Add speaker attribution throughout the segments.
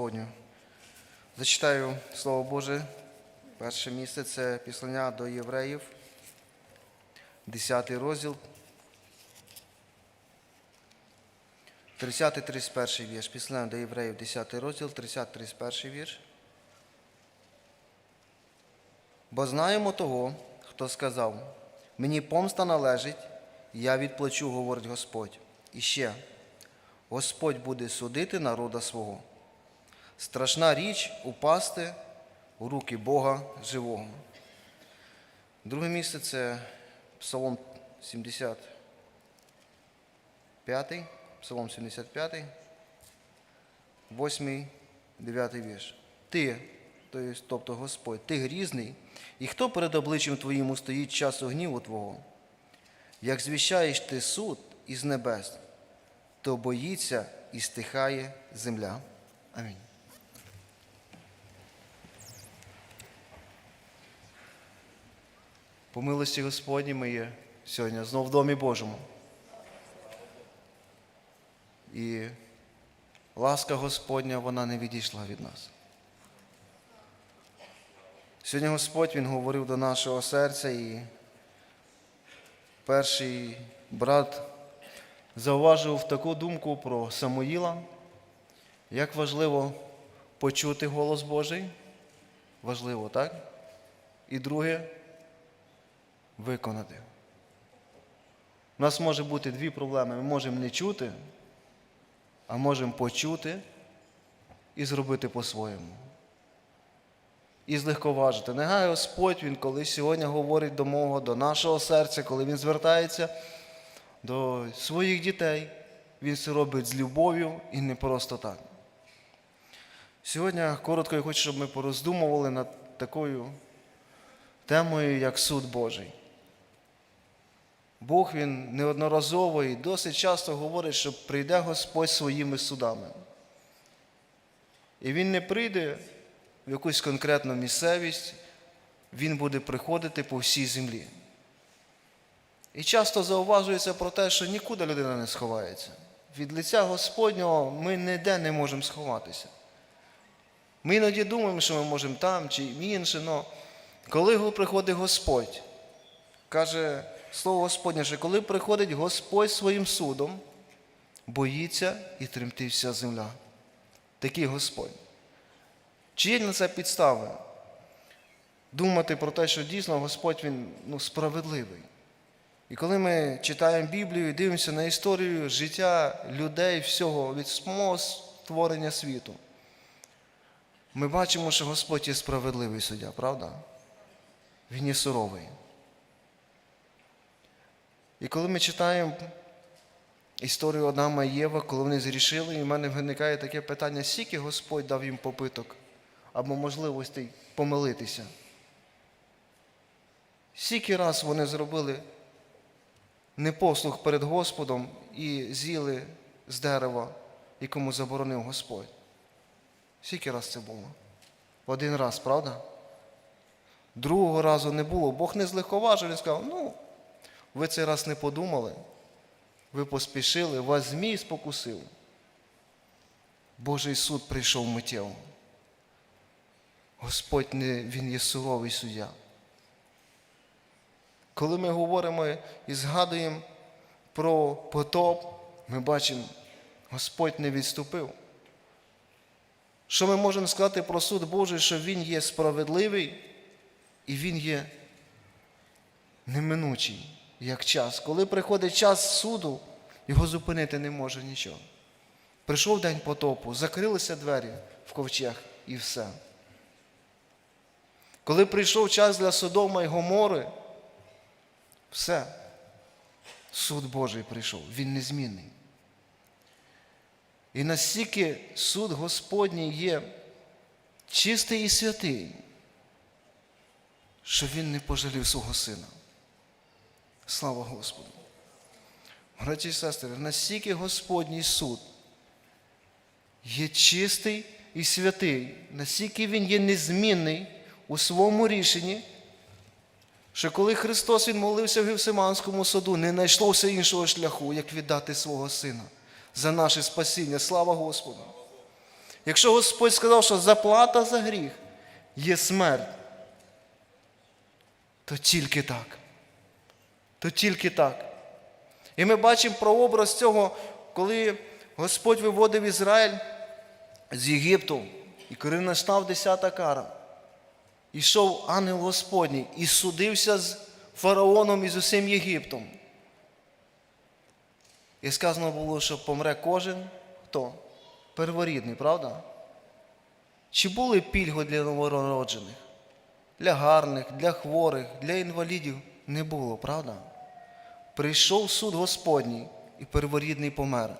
Speaker 1: Господню. Зачитаю Слово Боже. Перше місце це післання до євреїв, 10 розділ, 30-31 вірш. Післання до євреїв, 10 розділ, 30-31 вірш. Бо знаємо того, хто сказав, мені помста належить, я відплачу, говорить Господь. І ще, Господь буде судити народа свого. Страшна річ упасти у руки Бога живого. Друге місце це Псалом 75, Псалом 75, 8, 9 вірш. Ти, тобто Господь, ти грізний, і хто перед обличчям твоїм стоїть часу гніву Твого? Як звіщаєш ти суд із небес, то боїться і стихає земля. Амінь. По милості Господні ми є сьогодні знов в Домі Божому. І ласка Господня, вона не відійшла від нас. Сьогодні Господь Він говорив до нашого серця, і перший брат зауважив таку думку про Самуїла, як важливо почути голос Божий. Важливо, так? І друге виконати. У нас може бути дві проблеми. Ми можемо не чути, а можемо почути і зробити по-своєму. І злегковажити. Нехай Господь Він, коли сьогодні говорить до мого, до нашого серця, коли Він звертається до своїх дітей, Він це робить з любов'ю і не просто так. Сьогодні коротко я хочу, щоб ми пороздумували над такою темою, як суд Божий. Бог він неодноразово і досить часто говорить, що прийде Господь своїми судами. І Він не прийде в якусь конкретну місцевість, Він буде приходити по всій землі. І часто зауважується про те, що нікуди людина не сховається. Від лиця Господнього ми ніде не можемо сховатися. Ми іноді думаємо, що ми можемо там чи інше, але коли приходить Господь, каже Слово Господнє, що коли приходить Господь своїм судом, боїться і тремтить вся земля. Такий Господь. Чи є на це підстави? Думати про те, що дійсно Господь Він ну, справедливий. І коли ми читаємо Біблію і дивимося на історію життя людей, всього від самого створення світу, ми бачимо, що Господь є справедливий суддя, правда? Він є суровий. І коли ми читаємо історію Адама і Єва, коли вони зрішили, і в мене виникає таке питання, скільки Господь дав їм попиток або можливостей помилитися. Скільки раз вони зробили непослух перед Господом і з'їли з дерева, якому заборонив Господь. Скільки раз це було? Один раз, правда? Другого разу не було. Бог не злегковажив, він сказав, ну, ви цей раз не подумали, ви поспішили, вас змій спокусив. Божий суд прийшов миттєво. Господь не, Він є суровий суддя. Коли ми говоримо і згадуємо про потоп, ми бачимо, Господь не відступив. Що ми можемо сказати про суд Божий, що Він є справедливий і Він є неминучий, як час. Коли приходить час суду, його зупинити не може нічого. Прийшов день потопу, закрилися двері в ковчег і все. Коли прийшов час для Содома і Гомори, все. Суд Божий прийшов, він незмінний. І настільки суд Господній є чистий і святий, що він не пожалів свого сина. Слава Господу. Браті і сестри, настільки Господній суд є чистий і святий, настільки він є незмінний у своєму рішенні, що коли Христос Він молився в Гевсиманському саду, не знайшлося іншого шляху, як віддати свого Сина за наше спасіння. Слава Господу! Якщо Господь сказав, що заплата за гріх є смерть, то тільки так. То тільки так. І ми бачимо прообраз цього, коли Господь виводив Ізраїль з Єгипту, і коли настав десята кара, ішов ангел Господній і судився з фараоном і з усім Єгиптом. І сказано було, що помре кожен хто? Перворідний, правда? Чи були пільги для новороджених? Для гарних, для хворих, для інвалідів не було, правда? Прийшов суд Господній і перворідний помер.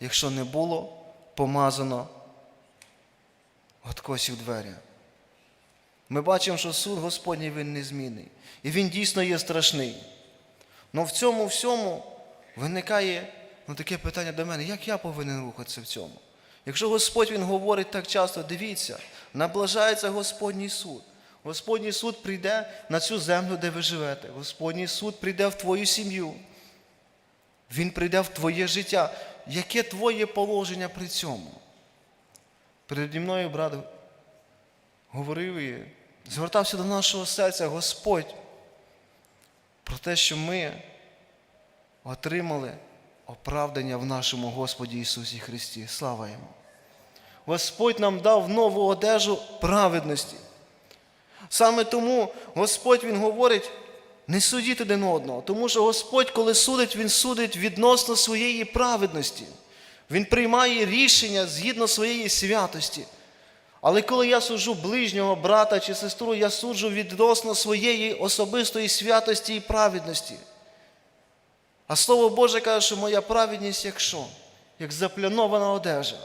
Speaker 1: Якщо не було помазано откосів двері. Ми бачимо, що суд Господній він незмінний. І він дійсно є страшний. Але в цьому всьому виникає ну, таке питання до мене, як я повинен рухатися в цьому? Якщо Господь Він говорить так часто, дивіться, наближається Господній суд. Господній суд прийде на цю землю, де ви живете. Господній суд прийде в твою сім'ю. Він прийде в твоє життя. Яке твоє положення при цьому? Переді мною брат говорив і звертався до нашого серця Господь про те, що ми отримали оправдання в нашому Господі Ісусі Христі. Слава Йому! Господь нам дав нову одежу праведності. Саме тому Господь Він говорить, не судіть один одного, тому що Господь, коли судить, Він судить відносно своєї праведності. Він приймає рішення згідно своєї святості. Але коли я суджу ближнього брата чи сестру, я суджу відносно своєї особистої святості і праведності. А Слово Боже каже, що моя праведність як що? Як заплянована одежа.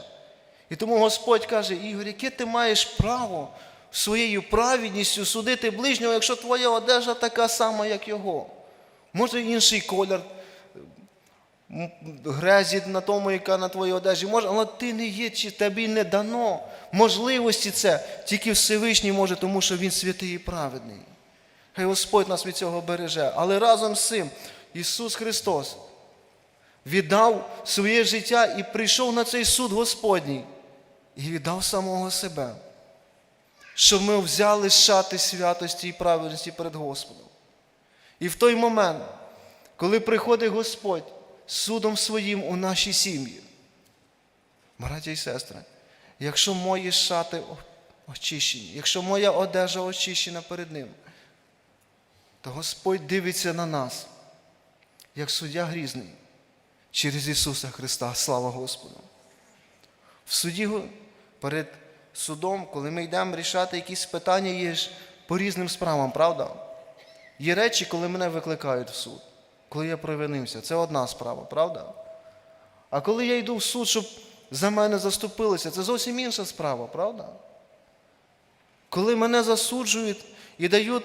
Speaker 1: І тому Господь каже, Ігор, яке ти маєш право своєю праведністю судити ближнього, якщо твоя одежа така сама, як його? Може інший колір грязі на тому, яка на твоїй одежі, може, але ти не є, чи тобі не дано можливості це, тільки Всевишній може, тому що Він святий і праведний. Хай Господь нас від цього береже. Але разом з цим Ісус Христос віддав своє життя і прийшов на цей суд Господній і віддав самого себе, щоб ми взяли шати святості і праведності перед Господом. І в той момент, коли приходить Господь судом своїм у наші сім'ї, браття і сестри, якщо мої шати очищені, якщо моя одежа очищена перед Ним, то Господь дивиться на нас, як суддя грізний, через Ісуса Христа. Слава Господу! В суді перед судом, коли ми йдемо рішати якісь питання, є ж по різним справам, правда? Є речі, коли мене викликають в суд, коли я провинився. Це одна справа, правда? А коли я йду в суд, щоб за мене заступилися, це зовсім інша справа, правда? Коли мене засуджують і дають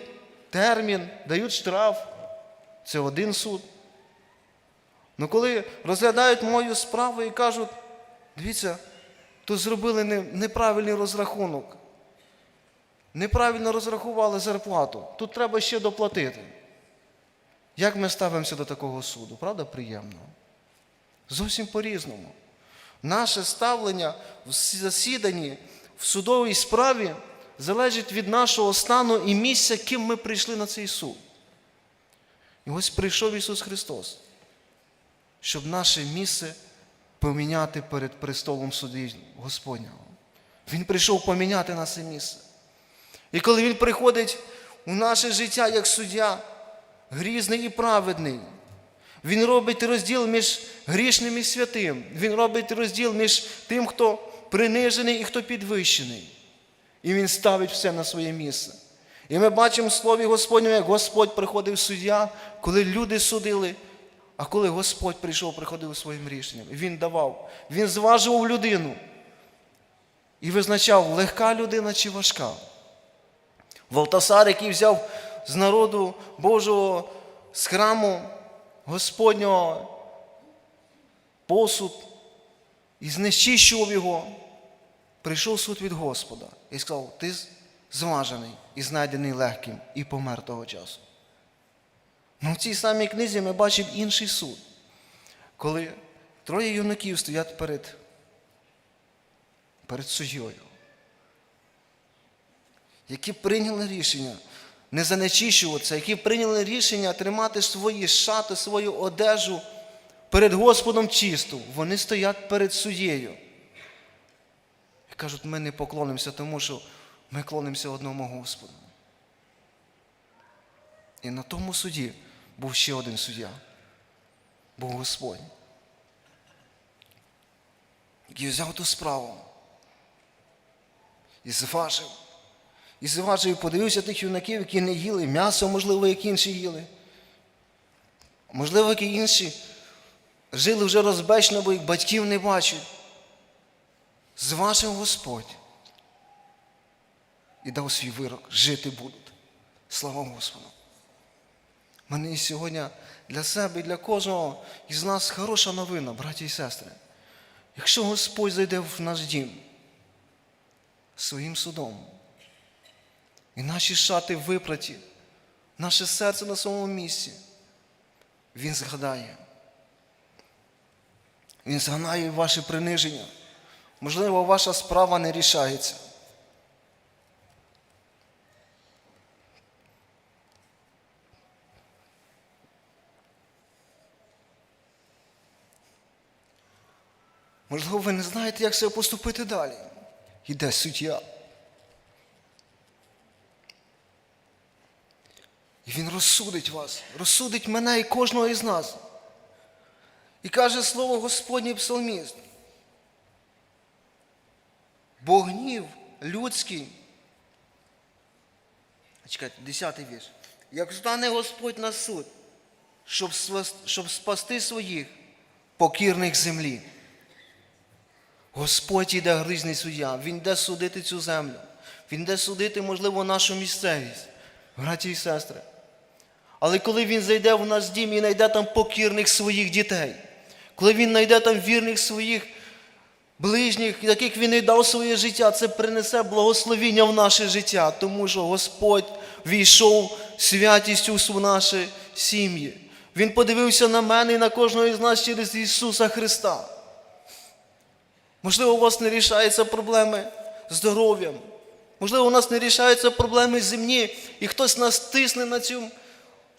Speaker 1: термін, дають штраф, це один суд. Ну коли розглядають мою справу і кажуть, дивіться, тут зробили неправильний розрахунок. Неправильно розрахували зарплату. Тут треба ще доплатити. Як ми ставимося до такого суду? Правда, приємно? Зовсім по-різному. Наше ставлення в засіданні, в судовій справі залежить від нашого стану і місця, ким ми прийшли на цей суд. І ось прийшов Ісус Христос, щоб наше місце поміняти перед престолом суді Господнього. Він прийшов поміняти наше місце. І коли Він приходить у наше життя як суддя, грізний і праведний, Він робить розділ між грішним і святим. Він робить розділ між тим, хто принижений і хто підвищений. І Він ставить все на своє місце. І ми бачимо в Слові Господньому, як Господь приходив суддя, коли люди судили, а коли Господь прийшов, приходив своїм рішенням. Він давав, Він зважував людину і визначав, легка людина чи важка. Валтасар, який взяв з народу Божого з храму Господнього посуд і знищищував його, прийшов суд від Господа і сказав, ти зважений і знайдений легким, і помер того часу. Ну, в цій самій книзі ми бачимо інший суд, коли троє юнаків стоять перед перед суддєю, які прийняли рішення не занечищуватися, які прийняли рішення тримати свої шати, свою одежу перед Господом чисту, вони стоять перед суддєю. І кажуть, ми не поклонимося, тому що ми клонимося одному Господу. І на тому суді був ще один суддя, був Господь, який взяв ту справу і зважив. І зважив, і подивився тих юнаків, які не їли м'ясо, можливо, як інші їли. Можливо, які інші жили вже розбечно, бо їх батьків не бачать. Зважив Господь і дав свій вирок, жити будуть. Слава Господу. Мене сьогодні для себе і для кожного із нас хороша новина, браті і сестри. Якщо Господь зайде в наш дім своїм судом, і наші шати випраті, наше серце на своєму місці, Він згадає. Він згадає ваше приниження. Можливо, ваша справа не рішається. Можливо, ви не знаєте, як себе поступити далі. Іде суддя. І він розсудить вас, розсудить мене і кожного із нас. І каже слово Господній псалміст. Бо гнів людський. Чекайте, 10 вірш. Як стане Господь на суд, щоб, спасти своїх покірних землі. Господь іде гризний суддя, Він йде судити цю землю. Він йде судити, можливо, нашу місцевість, браті і сестри. Але коли він зайде в наш дім і знайде там покірних своїх дітей, коли він знайде там вірних своїх ближніх, яких він і дав своє життя, це принесе благословіння в наше життя, тому що Господь війшов святістю в наші сім'ї. Він подивився на мене і на кожного із нас через Ісуса Христа. Можливо, у вас не рішаються проблеми з здоров'ям. Можливо, у нас не рішаються проблеми земні, і хтось нас тисне на цьому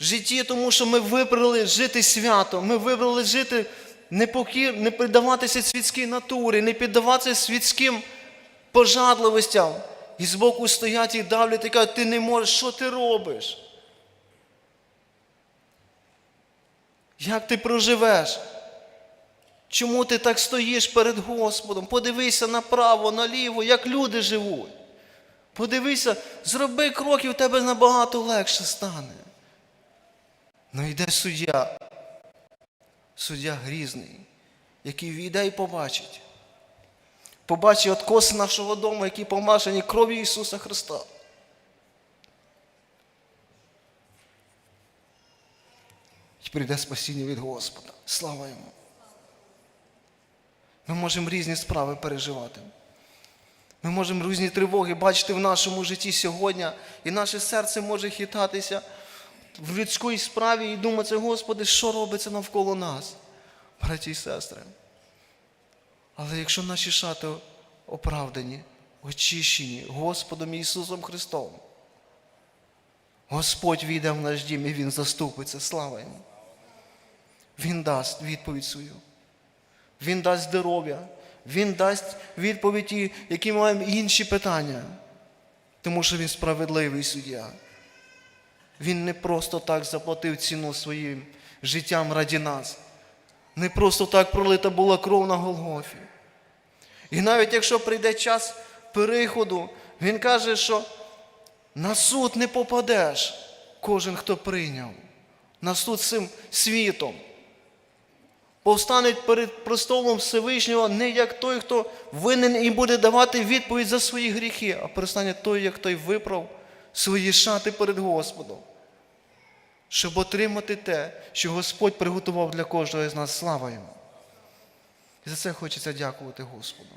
Speaker 1: житті, тому що ми вибрали жити свято, ми вибрали жити непокір, не піддаватися світській натурі, не піддаватися світським пожадливостям. І збоку стоять і давлять і кажуть, ти не можеш, що ти робиш? Як ти проживеш? Чому ти так стоїш перед Господом? Подивися направо, наліво, як люди живуть. Подивися, зроби крок, і в тебе набагато легше стане. Ну йде суддя, суддя грізний, який війде і побачить. Побачить откоси нашого дому, які помашені кров'ю Ісуса Христа. І прийде спасіння від Господа. Слава Йому! Ми можемо різні справи переживати. Ми можемо різні тривоги бачити в нашому житті сьогодні, і наше серце може хитатися в людській справі і думати, Господи, що робиться навколо нас, браті і сестри. Але якщо наші шати оправдані, очищені Господом Ісусом Христом, Господь війде в наш дім і Він заступиться, слава Йому. Він дасть відповідь свою. Він дасть здоров'я, Він дасть відповіді, які маємо інші питання, тому що Він справедливий суддя. Він не просто так заплатив ціну своїм життям раді нас. Не просто так пролита була кров на Голгофі. І навіть якщо прийде час переходу, він каже, що на суд не попадеш, кожен, хто прийняв, на суд цим світом. Повстане перед престолом Всевишнього не як той, хто винен і буде давати відповідь за свої гріхи, а перестане той, як той виправ свої шати перед Господом, щоб отримати те, що Господь приготував для кожного з нас слава Йому. І за це хочеться дякувати Господу.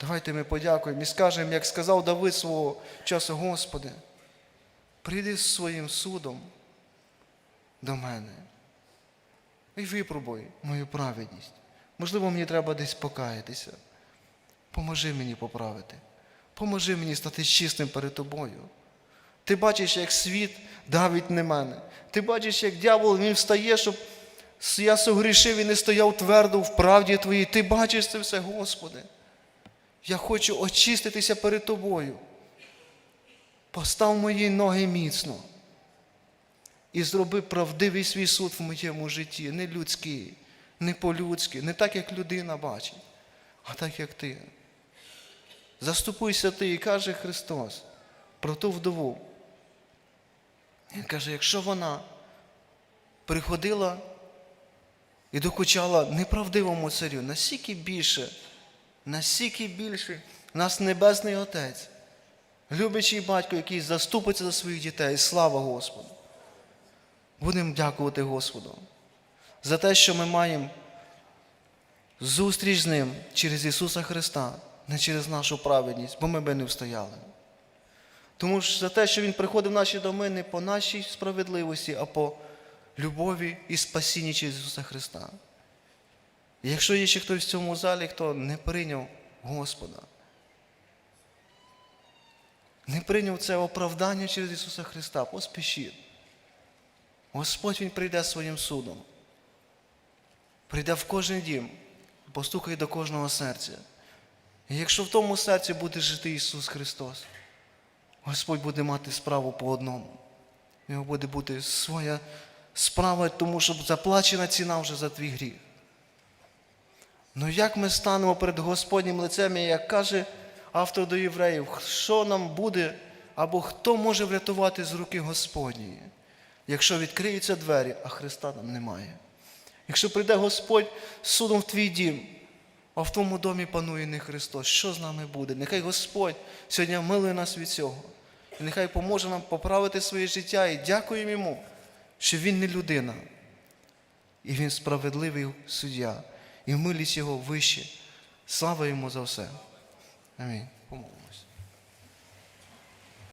Speaker 1: Давайте ми подякуємо і скажемо, як сказав Давид свого часу, Господи, прийди з своїм судом до мене і випробуй мою праведність. Можливо, мені треба десь покаятися. Поможи мені поправити. Поможи мені стати чистим перед тобою. Ти бачиш, як світ давить на мене. Ти бачиш, як дьявол він встає, щоб я согрішив і не стояв твердо в правді твоїй. Ти бачиш це все, Господи. Я хочу очиститися перед тобою. Постав мої ноги міцно і зроби правдивий свій суд в моєму житті, не людський, не по-людськи, не так, як людина бачить, а так, як ти. Заступуйся ти і каже Христос про ту вдову. Він каже, якщо вона приходила і докучала неправдивому царю, настільки більше, настільки більше нас Небесний Отець, любячий батько, який заступиться за своїх дітей. Слава Господу! Будемо дякувати Господу за те, що ми маємо зустріч з Ним через Ісуса Христа, не через нашу праведність, бо ми би не встояли. Тому ж за те, що Він приходив в наші доми не по нашій справедливості, а по любові і спасінні через Ісуса Христа. І якщо є ще хтось в цьому залі, хто не прийняв Господа, не прийняв це оправдання через Ісуса Христа, поспішіть. Господь Він прийде своїм судом. Прийде в кожен дім, постукає до кожного серця. І якщо в тому серці буде жити Ісус Христос, Господь буде мати справу по одному. В Його буде бути своя справа, тому що заплачена ціна вже за твій гріх. Ну як ми станемо перед Господнім лицем, і як каже автор до євреїв, що нам буде або хто може врятувати з руки Господньої, якщо відкриються двері, а Христа там немає. Якщо прийде Господь судом в твій дім, а в твоєму домі панує не Христос, що з нами буде? Нехай Господь сьогодні милує нас від цього. І нехай поможе нам поправити своє життя і дякуємо Йому, що Він не людина. І Він справедливий суддя, і милість Його вище. Слава йому за все. Амінь.